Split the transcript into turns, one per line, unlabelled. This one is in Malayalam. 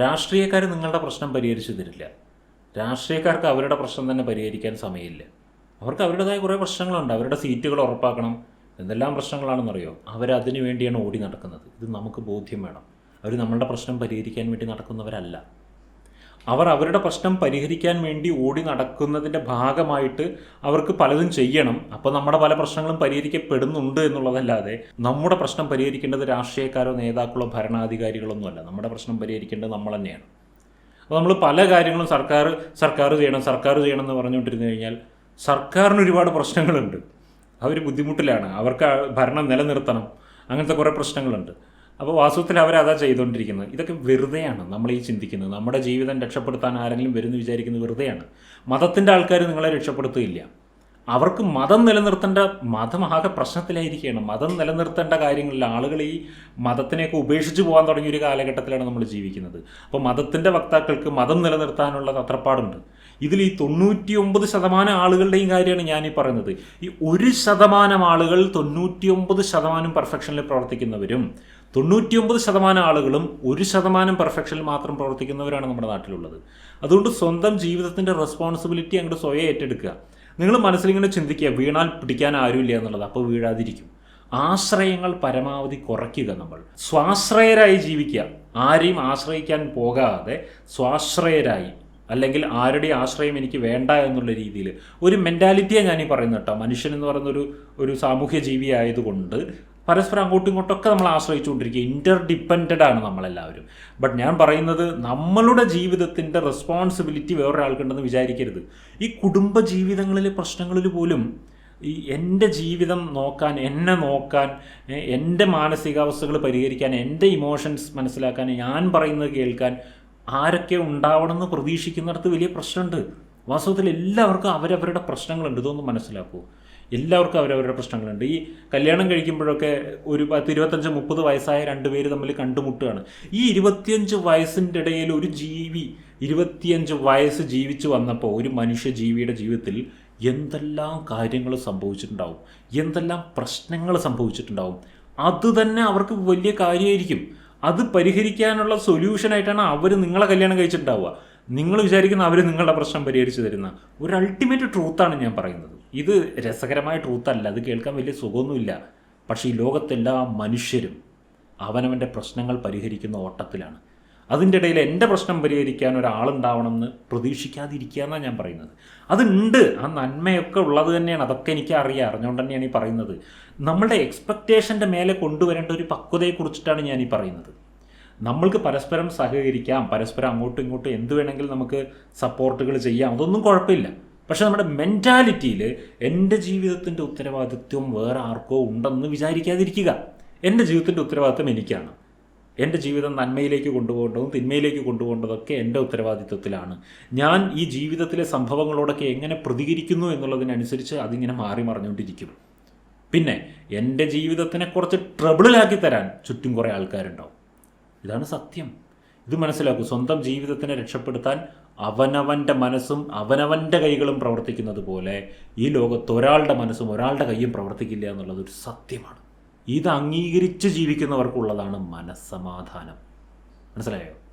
രാഷ്ട്രീയക്കാർ നിങ്ങളുടെ പ്രശ്നം പരിഹരിച്ചു തരില്ല. രാഷ്ട്രീയക്കാർക്ക് അവരുടെ പ്രശ്നം തന്നെ പരിഹരിക്കാൻ സമയമില്ല. അവർക്ക് അവരുടേതായ കുറേ പ്രശ്നങ്ങളുണ്ട്. അവരുടെ സീറ്റുകൾ ഉറപ്പാക്കണം. എന്തെല്ലാം പ്രശ്നങ്ങളാണെന്നറിയോ? അവരതിനു വേണ്ടിയാണ് ഓടി നടക്കുന്നത്. ഇത് നമുക്ക് ബോധ്യം വേണം. അവർ നമ്മളുടെ പ്രശ്നം പരിഹരിക്കാൻ വേണ്ടി നടക്കുന്നവരല്ല. അവർ അവരുടെ പ്രശ്നം പരിഹരിക്കാൻ വേണ്ടി ഓടി നടക്കുന്നതിന്റെ ഭാഗമായിട്ട് അവർക്ക് പലതും ചെയ്യണം. അപ്പോൾ നമ്മുടെ പല പ്രശ്നങ്ങളും പരിഹരിക്കപ്പെടുന്നുണ്ട് എന്നുള്ളതല്ലാതെ നമ്മുടെ പ്രശ്നം പരിഹരിക്കേണ്ടത് രാഷ്ട്രീയക്കാരോ നേതാക്കളോ ഭരണാധികാരികളൊന്നുമല്ല. നമ്മുടെ പ്രശ്നം പരിഹരിക്കേണ്ടത് നമ്മൾ തന്നെയാണ്. അപ്പോൾ നമ്മൾ പല കാര്യങ്ങളും സർക്കാർ സർക്കാർ ചെയ്യണം സർക്കാർ ചെയ്യണം എന്ന് പറഞ്ഞുകൊണ്ടിരുന്നു കഴിഞ്ഞാൽ സർക്കാരിന് ഒരുപാട് പ്രശ്നങ്ങളുണ്ട്. അവർ ബുദ്ധിമുട്ടിലാണ്. അവർക്ക് ഭരണം നിലനിർത്തണം. അങ്ങനത്തെ കുറേ പ്രശ്നങ്ങളുണ്ട്. അപ്പോൾ വാസ്തവത്തിൽ അവരതാ ചെയ്തുകൊണ്ടിരിക്കുന്നത്. ഇതൊക്കെ വെറുതെയാണ് നമ്മൾ ഈ ചിന്തിക്കുന്നത്. നമ്മുടെ ജീവിതം രക്ഷപ്പെടുത്താൻ ആരെങ്കിലും വരുമെന്ന് വിചാരിക്കുന്നത് വെറുതെയാണ്. മതത്തിന്റെ ആൾക്കാർ നിങ്ങളെ രക്ഷപ്പെടുത്തുകയില്ല. അവർക്ക് മതം നിലനിർത്തേണ്ട മതം ആകെ പ്രശ്നത്തിലായിരിക്കുകയാണ്. മതം നിലനിർത്തേണ്ട കാര്യങ്ങളിൽ ആളുകൾ ഈ മതത്തിനെയൊക്കെ ഉപേക്ഷിച്ച് പോകാൻ തുടങ്ങിയ ഒരു കാലഘട്ടത്തിലാണ് നമ്മൾ ജീവിക്കുന്നത്. അപ്പോൾ മതത്തിന്റെ വക്താക്കൾക്ക് മതം നിലനിർത്താനുള്ള തത്രപ്പാടുണ്ട് ഇതിൽ ഈ തൊണ്ണൂറ്റി ഒമ്പത് ശതമാനം ആളുകളുടെയും കാര്യമാണ് ഞാൻ ഈ പറയുന്നത്. ഈ ഒരു ശതമാനം ആളുകൾ തൊണ്ണൂറ്റി ഒമ്പത് ശതമാനം പെർഫെക്ഷനിൽ പ്രവർത്തിക്കുന്നവരും തൊണ്ണൂറ്റിയൊമ്പത് ശതമാനം ആളുകളും ഒരു ശതമാനം പെർഫെക്ഷനിൽ മാത്രം പ്രവർത്തിക്കുന്നവരാണ് നമ്മുടെ നാട്ടിലുള്ളത്. അതുകൊണ്ട് സ്വന്തം ജീവിതത്തിന്റെ റെസ്പോൺസിബിലിറ്റി അങ്ങോട്ട് സ്വയം ഏറ്റെടുക്കുക. നിങ്ങൾ മനസ്സിലിങ്ങനെ ചിന്തിക്കുക വീണാൽ പിടിക്കാൻ ആരുമില്ല എന്നുള്ളത്. അപ്പോൾ വീഴാതിരിക്കും. ആശ്രയങ്ങൾ പരമാവധി കുറയ്ക്കുക നമ്മൾ. സ്വാശ്രയരായി ജീവിക്കുക. ആരെയും ആശ്രയിക്കാൻ പോകാതെ സ്വാശ്രയരായി അല്ലെങ്കിൽ ആരുടെ ആശ്രയം എനിക്ക് വേണ്ട എന്നുള്ള രീതിയിൽ ഒരു മെന്റാലിറ്റിയാണ് ഞാൻ പറയുന്നത് കേട്ടോ. മനുഷ്യൻ എന്ന് പറയുന്ന ഒരു ഒരു സാമൂഹ്യ ജീവി ആയതുകൊണ്ട് പരസ്പരം അങ്ങോട്ടും ഇങ്ങോട്ടൊക്കെ നമ്മൾ ആശ്രയിച്ചുകൊണ്ടിരിക്കുക. ഇന്റർ ഡിപ്പെൻഡഡ് ആണ് നമ്മളെല്ലാവരും. ബട്ട് ഞാൻ പറയുന്നത് നമ്മളുടെ ജീവിതത്തിന്റെ റെസ്പോൺസിബിലിറ്റി വേറൊരാൾക്കുണ്ടെന്ന് വിചാരിക്കരുത്. ഈ കുടുംബ ജീവിതങ്ങളിലെ പ്രശ്നങ്ങളിൽ പോലും ഈ എന്റെ ജീവിതം നോക്കാൻ എന്നെ നോക്കാൻ എന്റെ മാനസികാവസ്ഥകൾ പരിഹരിക്കാൻ എന്റെ ഇമോഷൻസ് മനസ്സിലാക്കാൻ ഞാൻ പറയുന്നത് കേൾക്കാൻ ആരൊക്കെ ഉണ്ടാവണമെന്ന് പ്രതീക്ഷിക്കുന്നിടത്ത് വലിയ പ്രശ്നമുണ്ട്. വാസ്തവത്തിൽ എല്ലാവർക്കും അവരവരുടെ പ്രശ്നങ്ങളുണ്ട്. ഇതൊന്നും മനസ്സിലാക്കൂ. എല്ലാവർക്കും അവരവരുടെ പ്രശ്നങ്ങളുണ്ട്. ഈ കല്യാണം കഴിക്കുമ്പോഴൊക്കെ ഒരു പത്ത് ഇരുപത്തഞ്ച് മുപ്പത് വയസ്സായ രണ്ടുപേര് തമ്മിൽ കണ്ടുമുട്ടുകയാണ്. ഈ ഇരുപത്തിയഞ്ച് വയസ്സിന്റെ ഇടയിൽ ഒരു ജീവി ഇരുപത്തിയഞ്ച് വയസ്സ് ജീവിച്ചു വന്നപ്പോൾ ഒരു മനുഷ്യ ജീവിയുടെ ജീവിതത്തിൽ എന്തെല്ലാം കാര്യങ്ങൾ സംഭവിച്ചിട്ടുണ്ടാവും? എന്തെല്ലാം പ്രശ്നങ്ങൾ സംഭവിച്ചിട്ടുണ്ടാവും? അത് തന്നെ അവർക്ക് വലിയ കാര്യമായിരിക്കും. അത് പരിഹരിക്കാനുള്ള സൊല്യൂഷനായിട്ടാണ് അവർ നിങ്ങളെ കല്യാണം കഴിച്ചിട്ടുണ്ടാവുക. നിങ്ങൾ വിചാരിക്കുന്ന അവർ നിങ്ങളുടെ പ്രശ്നം പരിഹരിച്ചു തരുന്ന ഒരു അൾട്ടിമേറ്റ് ട്രൂത്താണ് ഞാൻ പറയുന്നത്. ഇത് രസകരമായ ട്രൂത്തല്ല അത് കേൾക്കാൻ വലിയ സുഖമൊന്നുമില്ല. പക്ഷേ ഈ ലോകത്തെല്ലാ മനുഷ്യരും അവനവന്റെ പ്രശ്നങ്ങൾ പരിഹരിക്കുന്ന ഓട്ടത്തിലാണ്. അതിന്റെ ഇടയിൽ എന്റെ പ്രശ്നം പരിഹരിക്കാൻ ഒരാളുണ്ടാവണമെന്ന് പ്രതീക്ഷിക്കാതിരിക്കുക എന്നാണ് ഞാൻ പറയുന്നത്. അതുണ്ട്. ആ നന്മയൊക്കെ ഉള്ളത് തന്നെയാണ്. അതൊക്കെ എനിക്ക് അറിയാം. അറിഞ്ഞുകൊണ്ട് തന്നെയാണ് ഈ പറയുന്നത്. നമ്മളുടെ എക്സ്പെക്റ്റേഷന്റെ മേലെ കൊണ്ടുവരേണ്ട ഒരു പക്വതയെക്കുറിച്ചിട്ടാണ് ഞാൻ ഈ പറയുന്നത്. നമ്മൾക്ക് പരസ്പരം സഹകരിക്കാം. പരസ്പരം അങ്ങോട്ടും ഇങ്ങോട്ടും എന്ത് വേണമെങ്കിലും നമുക്ക് സപ്പോർട്ടുകൾ ചെയ്യാം. അതൊന്നും കുഴപ്പമില്ല. പക്ഷെ നമ്മുടെ മെന്റാലിറ്റിയിൽ എന്റെ ജീവിതത്തിന്റെ ഉത്തരവാദിത്വം വേറെ ആർക്കോ ഉണ്ടെന്ന് വിചാരിക്കാതിരിക്കുക. എന്റെ ജീവിതത്തിന്റെ ഉത്തരവാദിത്വം എനിക്കാണ്. എന്റെ ജീവിതം നന്മയിലേക്ക് കൊണ്ടുപോകേണ്ടതും തിന്മയിലേക്ക് കൊണ്ടുപോകേണ്ടതൊക്കെ എന്റെ ഉത്തരവാദിത്വത്തിലാണ്. ഞാൻ ഈ ജീവിതത്തിലെ സംഭവങ്ങളോടൊക്കെ എങ്ങനെ പ്രതികരിക്കുന്നു എന്നുള്ളതിനനുസരിച്ച് അതിങ്ങനെ മാറി മറിഞ്ഞുകൊണ്ടിരിക്കും. പിന്നെ എന്റെ ജീവിതത്തിനെ കുറച്ച് ട്രബിളിലാക്കി തരാൻ ചുറ്റും കുറേ ആൾക്കാരുണ്ടാവും. ഇതാണ് സത്യം. ഇത് മനസ്സിലാക്കൂ. സ്വന്തം ജീവിതത്തിനെ രക്ഷപ്പെടുത്താൻ അവനവന്റെ മനസ്സും അവനവന്റെ കൈകളും പ്രവർത്തിക്കുന്നത് പോലെ ഈ ലോകത്ത് ഒരാളുടെ മനസ്സും ഒരാളുടെ കൈയും പ്രവർത്തിക്കില്ല എന്നുള്ളത് ഒരു സത്യമാണ്. ഇത് അംഗീകരിച്ച് ജീവിക്കുന്നവർക്കുള്ളതാണ് മനസ്സമാധാനം. മനസ്സിലായോ?